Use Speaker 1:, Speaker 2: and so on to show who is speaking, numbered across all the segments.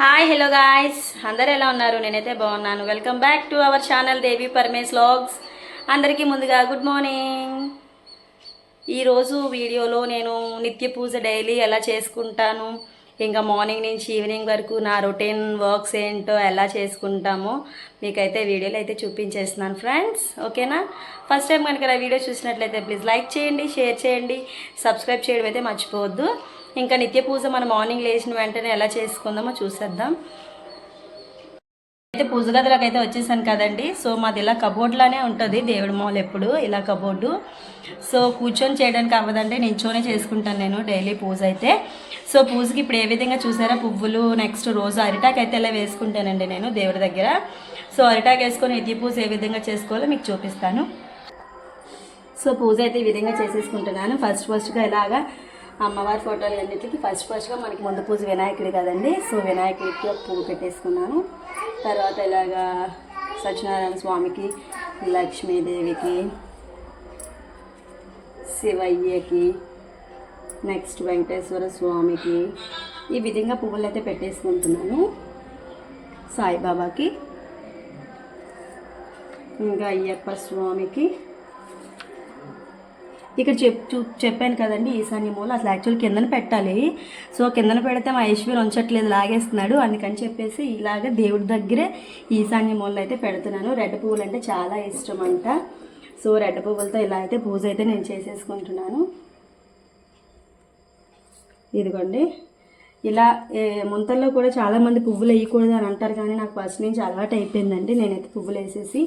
Speaker 1: Hi hello guys అందరు ఎలా ఉన్నారు? నేనైతే బాగున్నాను. Welcome back to our channel Devi Paramesh logs అందరికీ ముందుగా గుడ్ మార్నింగ్ ఈరోజు వీడియోలో నేను నిత్య పూజ డైలీ ఎలా చేసుకుంటాను? ఇంకా మార్నింగ్ నుంచి ఈవినింగ్ వరకు నా రొటీన్ వర్క్స్ ఏంటో ఎలా చేసుకుంటామో మీకైతే వీడియోలో అయితే చూపించేస్తున్నాను ఫ్రెండ్స్ ఓకేనా ఫస్ట్ టైం కనుక నా వీడియో చూసినట్లయితే ప్లీజ్ లైక్ చేయండి షేర్ చేయండి. సబ్స్క్రైబ్ చేయడం అయితే మర్చిపోవద్దు. ఇంకా నిత్య పూజ మనం మార్నింగ్ లేచిన వెంటనే ఎలా చేసుకుందామో చూసేద్దాం. అయితే పూజ గదిలోకి అయితే వచ్చేసాను కదండి. సో మాది ఇలా కబోర్డ్లానే ఉంటుంది. దేవుడి మాల్ ఎప్పుడు ఇలా కబోర్డు సో కూర్చొని చేయడానికి అవ్వదంటే నించోనే చేసుకుంటాను నేను డైలీ పూజ అయితే. సో పూజకి ఇప్పుడు ఏ విధంగా చూసారా? పువ్వులు నెక్స్ట్ రోజు అరిటాక్ అయితే ఇలా వేసుకుంటానండి నేను దేవుడి దగ్గర. సో అరిటాక్ వేసుకొని నిత్య పూజ ఏ విధంగా చేసుకోవాలో మీకు చూపిస్తాను. సో పూజ అయితే ఈ విధంగా చేసేసుకుంటున్నాను. ఫస్ట్ ఫస్ట్గా ఇలాగా అమ్మవారి ఫోటోలు అన్నిటికి ఫస్ట్ ఫస్ట్గా మనకి ముందు పూజ వినాయకుడి కదండి. సో వినాయకుడికి ఒక పువ్వు పెట్టేసుకున్నాను. తర్వాత ఇలాగా సత్యనారాయణ స్వామికి లక్ష్మీదేవికి శివయ్యకి నెక్స్ట్ వెంకటేశ్వర స్వామికి ఈ విధంగా పువ్వులు అయితే పెట్టేసుకుంటున్నాను. సాయిబాబాకి ఇంకా అయ్యప్ప స్వామికి ఇక్కడ చెప్ చూ చెప్పాను కదండి ఈశాన్య మూల అసలు యాక్చువల్ కిందన పెట్టాలి. సో కిందన పెడితే మా ఐశ్వర్యం ఉంచట్లేదు లాగేస్తున్నాడు. అందుకని చెప్పేసి ఇలాగ దేవుడి దగ్గరే ఈశాన్య మూలలో అయితే పెడుతున్నాను. రెడ్ పువ్వులు అంటే చాలా ఇష్టం అంట సో రెడ్ పువ్వులతో ఇలా అయితే పూజ అయితే నేను చేసేసుకుంటున్నాను. ఇదిగోండి. ఇలా ముంతల్లో కూడా చాలామంది పువ్వులు వేయకూడదు అని అంటారు కానీ నాకు ఫస్ట్ నుంచి అలవాటు అయిపోయిందండి. నేనైతే పువ్వులు వేసేసి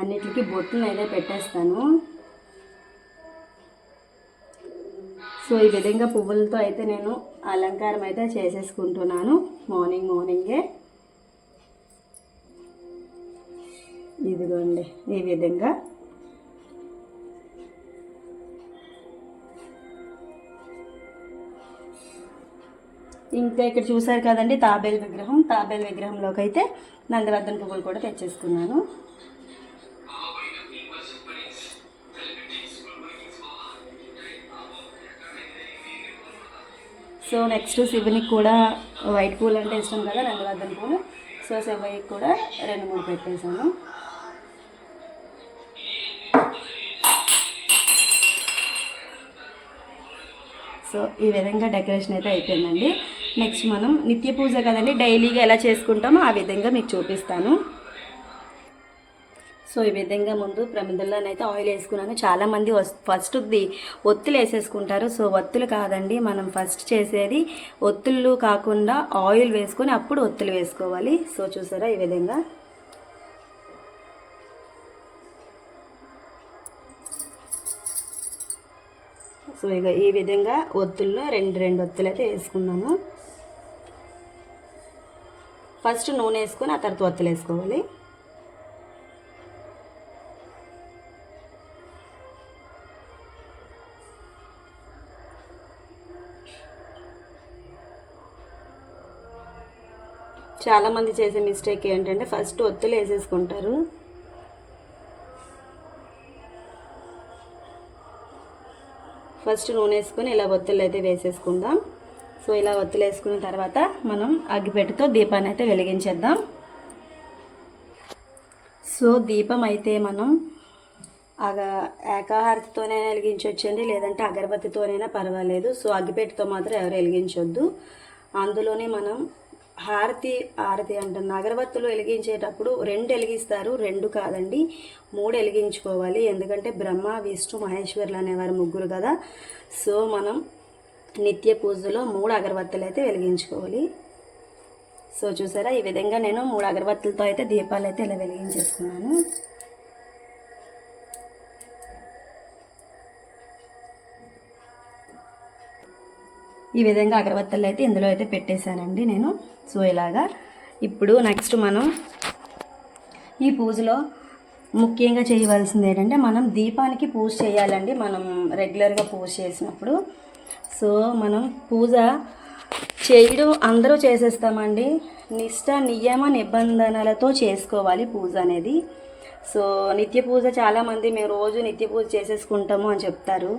Speaker 1: అన్నిటికీ బొట్టును అయితే పెట్టేస్తాను. సో ఈ విధంగా పువ్వులతో అయితే నేను అలంకారం అయితే చేసేసుకుంటున్నాను. మార్నింగ్ మార్నింగే ఇదిగోండి ఈ విధంగా. ఇంకా ఇక్కడ చూసారు కదండి తాబేలు విగ్రహం. తాబేలు విగ్రహంలోకి అయితే నందివర్ధన పువ్వులు కూడా తెచ్చేసుకున్నాను. సో నెక్స్ట్ శివునికి కూడా వైట్ పూలు అంటే ఇష్టం కదా నందివర్ధన పూలు. సో శివయ్యకి కూడా రెండు మూడు పెట్టేశాను. సో ఈ విధంగా డెకరేషన్ అయితే అయిపోయిందండి. నెక్స్ట్ మనం నిత్య పూజ కదండి డైలీగా ఎలా చేసుకుంటామో ఆ విధంగా మీకు చూపిస్తాను. సో ఈ విధంగా ముందు ప్రమిదల్లోనైతే ఆయిల్ వేసుకున్నాను. చాలామంది ఫస్ట్ ది ఒత్తులు వేసేసుకుంటారు. సో ఒత్తులు కాదండి మనం ఫస్ట్ చేసేది ఒత్తులు కాకుండా ఆయిల్ వేసుకొని అప్పుడు ఒత్తులు వేసుకోవాలి. సో చూసారా ఈ విధంగా? సో ఇక ఈ విధంగా ఒత్తుల్లో రెండు రెండు ఒత్తులు అయితే వేసుకున్నాము ఫస్ట్ నూనె వేసుకొని ఆ తర్వాత ఒత్తులు వేసుకోవాలి. చాలామంది చేసే మిస్టేక్ ఏంటంటే ఫస్ట్ ఒత్తులు వేసేసుకుంటారు. ఫస్ట్ నూనె వేసుకొని ఇలా ఒత్తులు అయితే వేసేసుకుందాం. సో ఇలా ఒత్తులు వేసుకున్న తర్వాత మనం అగ్గిపెట్టుతో దీపాన్ని అయితే వెలిగించేద్దాం. సో దీపం అయితే మనం అగ ఏకాహారతితోనైనా వెలిగించవచ్చండి లేదంటే అగరబత్తితోనైనా పర్వాలేదు. సో అగ్గిపెట్టుతో మాత్రం ఎవరు వెలిగించొద్దు. అందులోనే మనం హారతి హారతి అంటున్న అగరబత్తులు వెలిగించేటప్పుడు రెండు వెలిగిస్తారు రెండు కాదండి మూడు వెలిగించుకోవాలి. ఎందుకంటే బ్రహ్మ విష్ణు మహేశ్వరులు అనేవారు ముగ్గురు కదా. సో మనం నిత్య పూజలో మూడు అగరబత్తులు అయితే వెలిగించుకోవాలి. సో చూసారా ఈ విధంగా నేను మూడు అగరబత్తులతో అయితే దీపాలు అయితే ఇలా వెలిగించేసుకున్నాను. ఈ విధంగా అగరబత్తలు అయితే ఇందులో అయితే పెట్టేశానండి నేను. సో ఇలాగా ఇప్పుడు నెక్స్ట్ మనం ఈ పూజలో ముఖ్యంగా చేయవలసింది ఏంటంటే మనం దీపానికి పూజ చేయాలండి. మనం రెగ్యులర్గా పూజ చేసినప్పుడు. సో మనం పూజ చేయడం అందరూ చేసేస్తామండి. నిష్ట నియమ నిబంధనలతో చేసుకోవాలి పూజ అనేది. సో నిత్య పూజ చాలామంది మేము రోజు నిత్య పూజ చేసేసుకుంటాము అని చెప్తారు.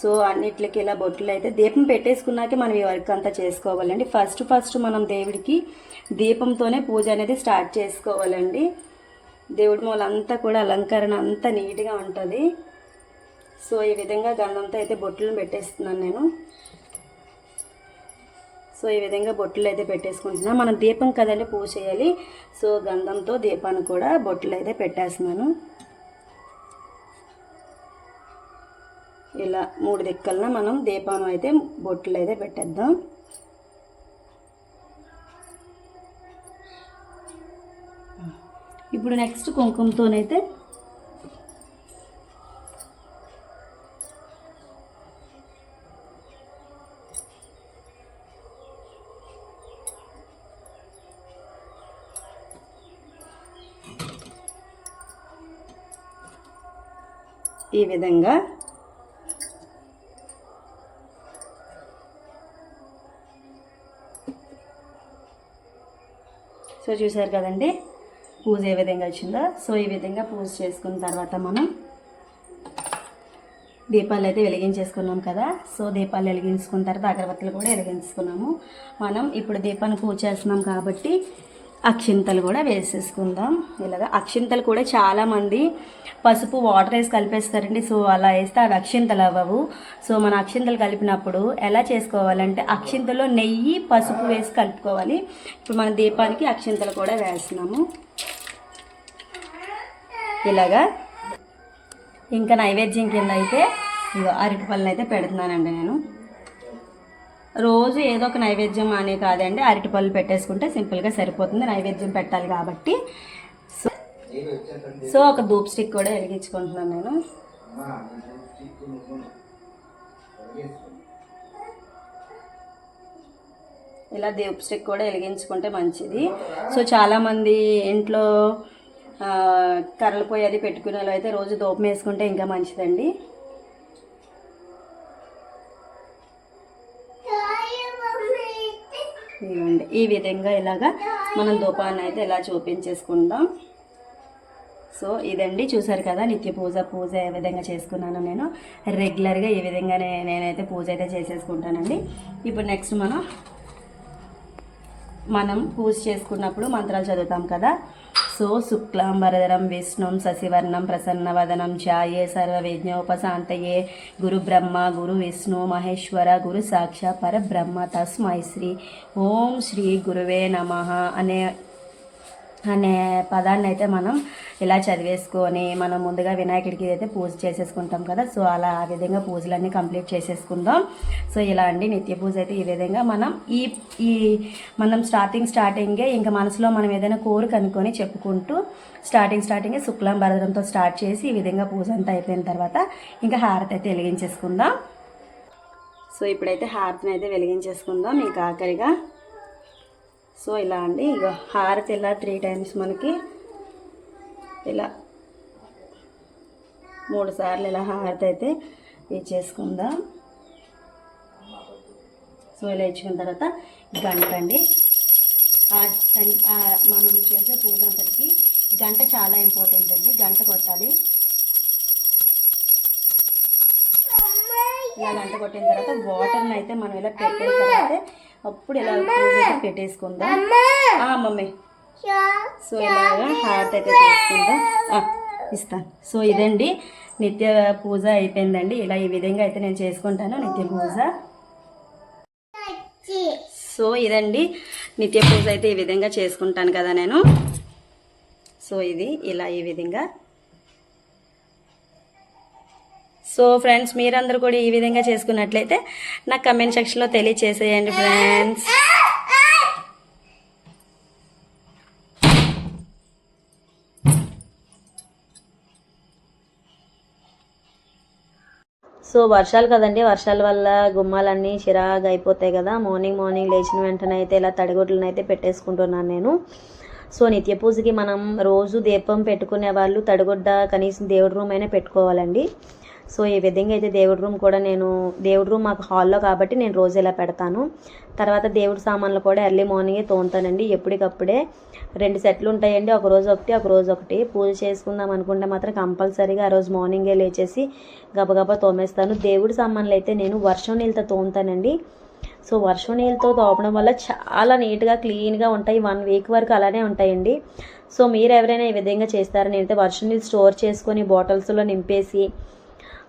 Speaker 1: సో అన్నిట్లకి ఇలా బొట్లు అయితే దీపం పెట్టేసుకున్నాకే మనం ఈ వర్క్ అంతా చేసుకోవాలండి. ఫస్ట్ ఫస్ట్ మనం దేవుడికి దీపంతోనే పూజ అనేది స్టార్ట్ చేసుకోవాలండి. దేవుడి మూలంతా కూడా అలంకరణ అంతా నీట్గా ఉంటుంది. సో ఈ విధంగా గంధంతో అయితే బొట్లను పెట్టేస్తున్నాను నేను. సో ఈ విధంగా బొట్లు అయితే పెట్టేసుకుంటున్నా. మనం దీపం కదండి పూజ చేయాలి. సో గంధంతో దీపాన్ని కూడా బొట్లు అయితే పెట్టేస్తున్నాను. ఇలా మూడు దిక్కలన మనం దీపాన్ని అయితే బొట్లు అయితే పెట్టేద్దాం. ఇప్పుడు నెక్స్ట్ కుంకుమతోనైతే ఈ విధంగా సో చూసారు కదండి? పూజ ఏ విధంగా వచ్చిందో. సో ఈ విధంగా పూజ చేసుకున్న తర్వాత మనం దీపాలు అయితే వెలిగించేసుకున్నాం కదా. సో దీపాలు వెలిగించుకున్న తర్వాత అగరబత్తులు కూడా వెలిగించుకున్నాము. మనం ఇప్పుడు దీపాన్ని పూజ చేస్తున్నాం కాబట్టి అక్షింతలు కూడా వేసేసుకుందాం. ఇలాగా అక్షింతలు కూడా చాలామంది పసుపు వాటర్ వేసి కలిపేస్తారండి. సో అలా వేస్తే అవి అక్షింతలు అవ్వవు. సో మన అక్షింతలు కలిపినప్పుడు ఎలా చేసుకోవాలంటే అక్షింతలో నెయ్యి పసుపు వేసి కలుపుకోవాలి. ఇప్పుడు మన దీపానికి అక్షింతలు కూడా వేస్తున్నాము. ఇలాగా ఇంకా నైవేద్యం కింద అయితే ఇగో అరటి పళ్ళని అయితే పెడుతున్నానండి నేను. రోజు ఏదో ఒక నైవేద్యం అనే కాదండి అరటిపళ్ళు పెట్టేసుకుంటే సింపుల్గా సరిపోతుంది నైవేద్యం పెట్టాలి కాబట్టి. సో సో ఒక ధూప్ స్టిక్ కూడా వెలిగించుకుంటున్నాను నేను. ఇలా ధూప్ స్టిక్ కూడా వెలిగించుకుంటే మంచిది. సో చాలామంది ఇంట్లో కర్రలు పొయ్యి అది పెట్టుకునే వాళ్ళు అయితే రోజు దూపం వేసుకుంటే ఇంకా మంచిదండి. ఈ విధంగా ఇలాగా మనం ధూపాన్ని అయితే ఇలా చూపించేసుకుందాం. సో ఇదండి. చూసారు కదా నిత్య పూజ పూజ ఏ విధంగా చేసుకున్నాను నేను. రెగ్యులర్గా ఈ విధంగానే నేనైతే పూజ అయితే చేసేసుకుంటానండి. ఇప్పుడు నెక్స్ట్ మనం మనం పూజ చేసుకున్నప్పుడు మంత్రాలు చదువుతాం కదా. సో శుక్లాం వరదరం విష్ణుం శశివర్ణం ప్రసన్నవదనం ఛాయే సర్వవిజ్ఞోపశాంతయే గురు బ్రహ్మ గురు విష్ణు మహేశ్వర గురు సాక్ష పరబ్రహ్మ తస్మై శ్రీ. ఓం శ్రీ గురువే నమ అనే అనే పదాన్ని అయితే మనం ఇలా చదివేసుకొని మనం ముందుగా వినాయకుడికి అయితే పూజ చేసేసుకుంటాం కదా. సో అలా ఆ విధంగా పూజలన్నీ కంప్లీట్ చేసేసుకుందాం. సో ఇలా అండి. నిత్య పూజ అయితే ఈ విధంగా మనం ఈ ఈ మనం స్టార్టింగ్ స్టార్టింగే ఇంకా మనసులో మనం ఏదైనా కోరిక అనుకొని చెప్పుకుంటూ స్టార్టింగ్ స్టార్టింగే శుక్లం భరతంతో స్టార్ట్ చేసి ఈ విధంగా పూజ అంతా అయిపోయిన తర్వాత ఇంకా హారతి అయితే వెలిగించేసుకుందాం. సో ఇప్పుడైతే హారతిని అయితే వెలిగించేసుకుందాం. మీకు ఆఖరిగా సో ఇలా అండి ఇక హారతి ఇలా త్రీ టైమ్స్ మనకి ఇలా మూడు సార్లు ఇలా హారతి అయితే ఇచ్చేసుకుందాం సో ఇలా ఇచ్చుకున్న తర్వాత గంట అండి. మనం చేసే పూజ అంతటికి గంట చాలా ఇంపార్టెంట్ అండి గంట కొట్టాలి. ఇలా గంట కొట్టిన తర్వాత వాటర్ని అయితే మనం ఇలా పెట్టిన తర్వాత అప్పుడు ఇలా పెట్టేసుకుందాం? మమ్మీ. సో ఇలాగా హారతి అయితే తీసుకుందాం. ఇస్తాను సో ఇదండి. నిత్య పూజ అయిపోయిందండి. ఇలా ఈ విధంగా అయితే నేను చేసుకుంటాను నిత్య పూజ. సో ఇదండి. నిత్య పూజ అయితే ఈ విధంగా చేసుకుంటాను కదా నేను. సో ఇది ఇలా ఈ విధంగా సో ఫ్రెండ్స్ మీరందరూ కూడా ఈ విధంగా చేసుకున్నట్లయితే నాకు కమెంట్ సెక్షన్లో తెలియచేసేయండి ఫ్రెండ్స్. సో వర్షాలు కదండి వర్షాల వల్ల గుమ్మాలన్నీ చిరాగా అయిపోతాయి కదా. మార్నింగ్ మార్నింగ్ లేచిన వెంటనే అయితే ఇలా తడిగుడ్లను అయితే పెట్టేసుకుంటున్నాను నేను. సో నిత్య పూజకి మనం రోజు దీపం పెట్టుకునే వాళ్ళు తడిగుడ్డ కనీసం దేవుడి రూమ్ అయినా పెట్టుకోవాలండి. సో ఈ విధంగా అయితే దేవుడి రూమ్ కూడా నేను దేవుడి రూమ్ మాకు హాల్లో కాబట్టి నేను రోజు ఇలా పెడతాను. తర్వాత దేవుడి సామాన్లు కూడా ఎర్లీ మార్నింగే తోముతానండి. ఎప్పటికప్పుడే రెండు సెట్లు ఉంటాయండి. ఒక రోజు ఒకటి ఒక రోజు ఒకటి. పూజ చేసుకుందాం అనుకుంటే మాత్రం కంపల్సరీగా ఆ రోజు మార్నింగే లేచేసి గబగబా తోమేస్తాను. దేవుడి సామాన్లు అయితే నేను వర్షం నీళ్ళతో తోముతానండి. సో వర్షం నీళ్ళతో తోపడం వల్ల చాలా నీట్గా క్లీన్గా ఉంటాయి. వన్ వీక్ వరకు అలానే ఉంటాయండి. సో మీరు ఎవరైనా ఈ విధంగా చేస్తారని అయితే వర్షం నీళ్ళు స్టోర్ చేసుకొని బాటిల్స్లో నింపేసి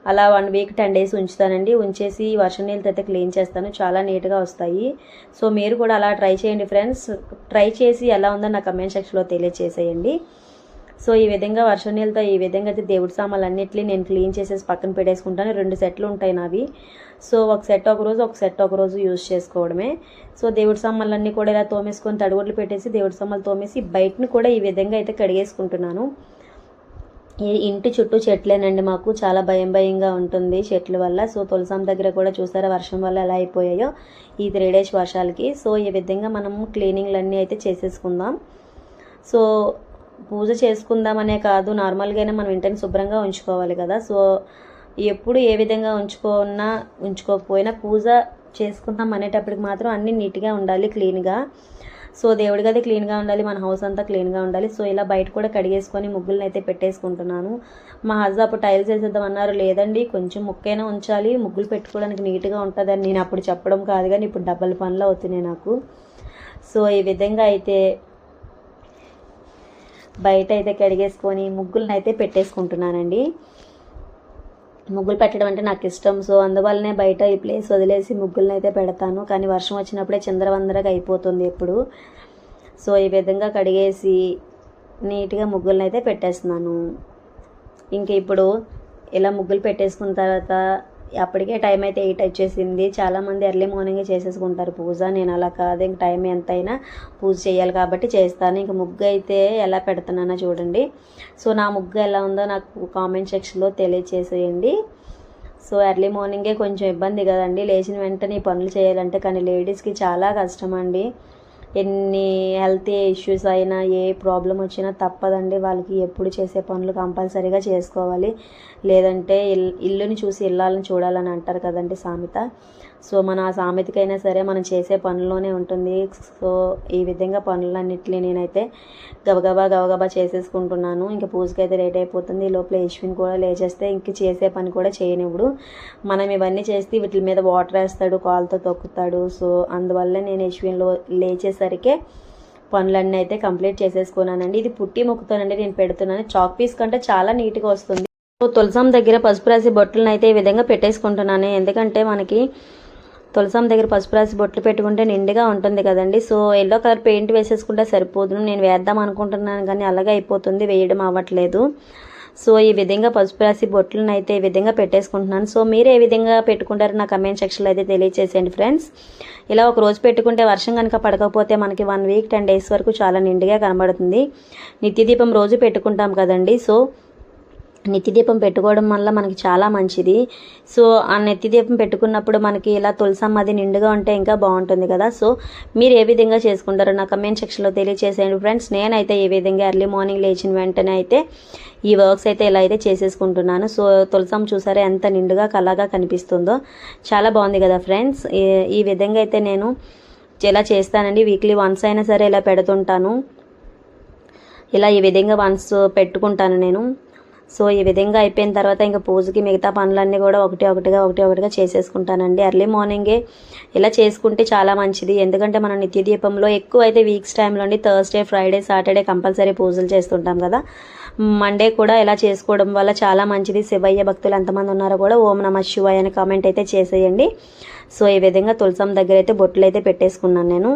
Speaker 1: అలా వన్ వీక్ టెన్ డేస్ ఉంచుతానండి. ఉంచేసి వర్షం నీళ్ళతో అయితే క్లీన్ చేస్తాను. చాలా నీట్గా వస్తాయి. సో మీరు కూడా అలా ట్రై చేయండి ఫ్రెండ్స్ ట్రై చేసి ఎలా ఉందో నా కమెంట్ సెక్షన్లో తెలియచేసేయండి. సో ఈ విధంగా వర్షం నీళ్ళతో ఈ విధంగా అయితే దేవుడి సామాన్లు అన్నిటిని నేను క్లీన్ చేసేసి పక్కన పెట్టేసుకుంటాను. రెండు సెట్లు ఉంటాయి నావి. సో ఒక సెట్ ఒక రోజు ఒక సెట్ ఒక రోజు యూజ్ చేసుకోవడమే. సో దేవుడి సామాన్లన్నీ కూడా ఇలా తోమేసుకొని తడిగుడ్లు పెట్టేసి దేవుడి సామాన్లు తోమేసి బయటను కూడా ఈ విధంగా అయితే కడిగేసుకుంటున్నాను. ఇంటి చుట్టూ చెట్లేనండి మాకు. చాలా భయం భయంగా ఉంటుంది చెట్ల వల్ల. సో తులసాం దగ్గర కూడా చూసారా వర్షం వల్ల ఎలా అయిపోయాయో? ఈ త్రీ డేస్ వర్షాలకి. సో ఈ విధంగా మనం క్లీనింగ్లన్నీ అయితే చేసేసుకుందాం. సో పూజ చేసుకుందామనే కాదు నార్మల్గానే మనం ఇంటిని శుభ్రంగా ఉంచుకోవాలి కదా. సో ఎప్పుడు ఏ విధంగా ఉంచుకున్నా ఉంచుకోకపోయినా పూజ చేసుకుందాం అనేటప్పటికి మాత్రం అన్నీ నీట్గా ఉండాలి క్లీన్గా. సో దేవుడి గది క్లీన్గా ఉండాలి మన హౌస్ అంతా క్లీన్గా ఉండాలి. సో ఇలా బయట కూడా కడిగేసుకొని ముగ్గులను అయితే పెట్టేసుకుంటున్నాను. మా హస్బెండ్ అప్పుడు టైల్స్ వేసేద్దాం అన్నారు లేదండి కొంచెం ముక్కైనా ఉంచాలి. ముగ్గులు పెట్టుకోవడానికి నీట్గా ఉంటుందని నేను అప్పుడు చెప్పడం కాదు కానీ ఇప్పుడు డబ్బల పనులు అవుతున్నాయి నాకు. సో ఈ విధంగా అయితే బయట అయితే కడిగేసుకొని ముగ్గులను అయితే పెట్టేసుకుంటున్నానండి. ముగ్గులు పెట్టడం అంటే నాకు ఇష్టం. సో అందువల్లనే బయట ఈ ప్లేస్ వదిలేసి ముగ్గులను అయితే పెడతాను. కానీ వర్షం వచ్చినప్పుడే చిందరవందరగా అయిపోతుంది ఎప్పుడు. సో ఈ విధంగా కడిగేసి నీట్గా ముగ్గులను అయితే పెట్టేస్తున్నాను. ఇంక ఇప్పుడు ఇలా ముగ్గులు పెట్టేసుకున్న తర్వాత అప్పటికే టైం అయితే ఎయిట్ వచ్చేసింది. చాలామంది ఎర్లీ మార్నింగే చేసేసుకుంటారు పూజ. నేను అలా కాదు. ఇంక టైం ఎంతైనా పూజ చేయాలి కాబట్టి చేస్తాను. ఇంక ముగ్గు అయితే ఎలా పెడుతున్నానో చూడండి. సో నా ముగ్గు ఎలా ఉందో నాకు కామెంట్ సెక్షన్లో తెలియచేసేయండి. సో ఎర్లీ మార్నింగే కొంచెం ఇబ్బంది కదండి. లేచిన వెంటనే ఈ పనులు చేయాలంటే కానీ లేడీస్కి చాలా కష్టం అండి ఎన్ని హెల్త్ ఇష్యూస్ అయినా ఏ ప్రాబ్లం వచ్చినా తప్పదండి. వాళ్ళకి ఎప్పుడు చేసే పనులు కంపల్సరీగా చేసుకోవాలి. లేదంటే ఇల్ ఇల్లుని చూసి ఇల్లాలని చూడాలని అంటారు కదండి సామెత. సో మన ఆ సామెతకైనా సరే మనం చేసే పనుల్లోనే ఉంటుంది. సో ఈ విధంగా పనులన్నింటినీ నేనైతే గబగబా గబగబా చేసేసుకుంటున్నాను. ఇంకా పూజకి అయితే లేట్ అయిపోతుంది. ఈ లోపల యశ్విన్ కూడా లేచేస్తే ఇంక చేసే పని కూడా చేయనివ్వడు మనం ఇవన్నీ చేస్తే వీటి మీద వాటర్ వేస్తాడు కాలుతో తొక్కుతాడు. సో అందువల్ల నేను యశ్విన్లో లేచేసరికి పనులన్నీ అయితే కంప్లీట్ చేసేసుకున్నానండి. ఇది పుట్టి మొక్కుతోనండి. నేను పెడుతున్నాను. చాక్ పీస్ కంటే చాలా నీట్గా వస్తుంది. సో తులసం దగ్గర పసుపు రాసి బొట్టులను అయితే ఈ విధంగా పెట్టేసుకుంటున్నాను. ఎందుకంటే మనకి తులసం దగ్గర పసుపు రాసి బొట్లు పెట్టుకుంటే నిండుగా ఉంటుంది కదండి. సో ఎల్లో కలర్ పెయింట్ వేసేసుకుంటే సరిపోదు. నేను వేద్దాం అనుకుంటున్నాను కానీ అలాగే అయిపోతుంది. వేయడం అవ్వట్లేదు. సో ఈ విధంగా పసుపు రాసి బొట్లను అయితే ఈ విధంగా పెట్టేసుకుంటున్నాను. సో మీరు ఏ విధంగా పెట్టుకుంటారో నా కమెంట్ సెక్షన్లో అయితే తెలియచేసేయండి ఫ్రెండ్స్. ఇలా ఒక రోజు పెట్టుకుంటే వర్షం కనుక పడకపోతే మనకి వన్ వీక్ టెన్ డేస్ వరకు చాలా నిండుగా కనబడుతుంది. నిత్య దీపం రోజు పెట్టుకుంటాం కదండి. సో నెత్తిదీపం పెట్టుకోవడం వల్ల మనకి చాలా మంచిది. సో ఆ నెత్తిదీపం పెట్టుకున్నప్పుడు మనకి ఇలా తులసమ్మ అది నిండుగా ఉంటే ఇంకా బాగుంటుంది కదా. సో మీరు ఏ విధంగా చేసుకుంటారో నా కమెంట్ సెక్షన్లో తెలియచేసేయండి ఫ్రెండ్స్ నేనైతే ఏ విధంగా ఎర్లీ మార్నింగ్ లేచిన వెంటనే అయితే ఈ వర్క్స్ అయితే ఇలా అయితే చేసేసుకుంటున్నాను. సో తులసం చూసారా ఎంత నిండుగా కలగా కనిపిస్తుందో. చాలా బాగుంది కదా ఫ్రెండ్స్ ఈ విధంగా అయితే నేను ఇలా చేస్తానండి? వీక్లీ వన్స్ అయినా సరే ఇలా పెడుతుంటాను. ఇలా ఈ విధంగా వన్స్ పెట్టుకుంటాను నేను. సో ఈ విధంగా అయిపోయిన తర్వాత ఇంకా పూజకి మిగతా పనులన్నీ కూడా ఒకటి ఒకటిగా ఒకటి ఒకటిగా చేసేసుకుంటానండి. ఎర్లీ మార్నింగే ఇలా చేసుకుంటే చాలా మంచిది. ఎందుకంటే మనం నిత్య దీపంలో ఎక్కువ అయితే వీక్స్ టైంలో అండి థర్స్డే ఫ్రైడే సాటర్డే కంపల్సరీ పూజలు చేస్తుంటాం కదా. మండే కూడా ఇలా చేసుకోవడం వల్ల చాలా మంచిది. శివయ్య భక్తులు ఎంతమంది ఉన్నారో కూడా ఓం నమ శివయ్య అని కామెంట్ అయితే చేసేయండి. సో ఈ విధంగా తులసం దగ్గర అయితే బొట్లు అయితే పెట్టేసుకున్నాను నేను.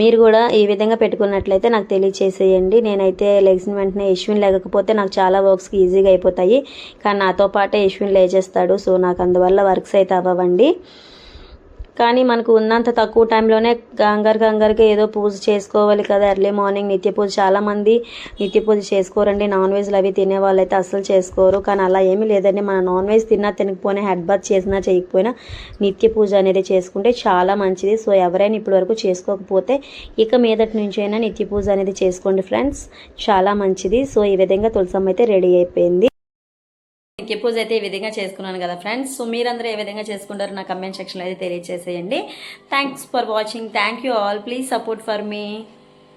Speaker 1: మీరు కూడా ఈ విధంగా పెట్టుకున్నట్లయితే నాకు తెలియచేసేయండి. నేనైతే లెగ్స్ని వెంటనే యశ్విన్ లేకపోతే నాకు చాలా వర్క్స్కి ఈజీగా అయిపోతాయి. కానీ నాతో పాటే యశ్విన్ లేచేస్తాడు. సో నాకు అందువల్ల వర్క్స్ అయితే అవ్వండి కానీ మనకు ఉన్నంత తక్కువ టైంలోనే గంగారు గంగరికి ఏదో పూజ చేసుకోవాలి కదా. ఎర్లీ మార్నింగ్ నిత్య పూజ. చాలామంది నిత్య పూజ చేసుకోరండి. నాన్ వెజ్లు అవి తినే వాళ్ళు అయితే అసలు చేసుకోరు. కానీ అలా ఏమీ లేదండి. మన నాన్ వెజ్ తిన్నా తినకపోయినా హెడ్ బాత్ చేసినా చేయకపోయినా నిత్య పూజ అనేది చేసుకుంటే చాలా మంచిది. సో ఎవరైనా ఇప్పటి వరకు చేసుకోకపోతే ఇక మీదటి నుంచి అయినా నిత్య పూజ అనేది చేసుకోండి ఫ్రెండ్స్ చాలా మంచిది. సో ఈ విధంగా తులసమ్మ అయితే రెడీ అయిపోయింది. నిత్య పూజ అయితే ఈ విధంగా చేసుకున్నాను కదా ఫ్రెండ్స్. సో మీరందరూ ఏ విధంగా చేసుకుంటారో నా కమెంట్ సెక్షన్లో అయితే తెలియజేసేయండి thanks for watching thank you all please support for me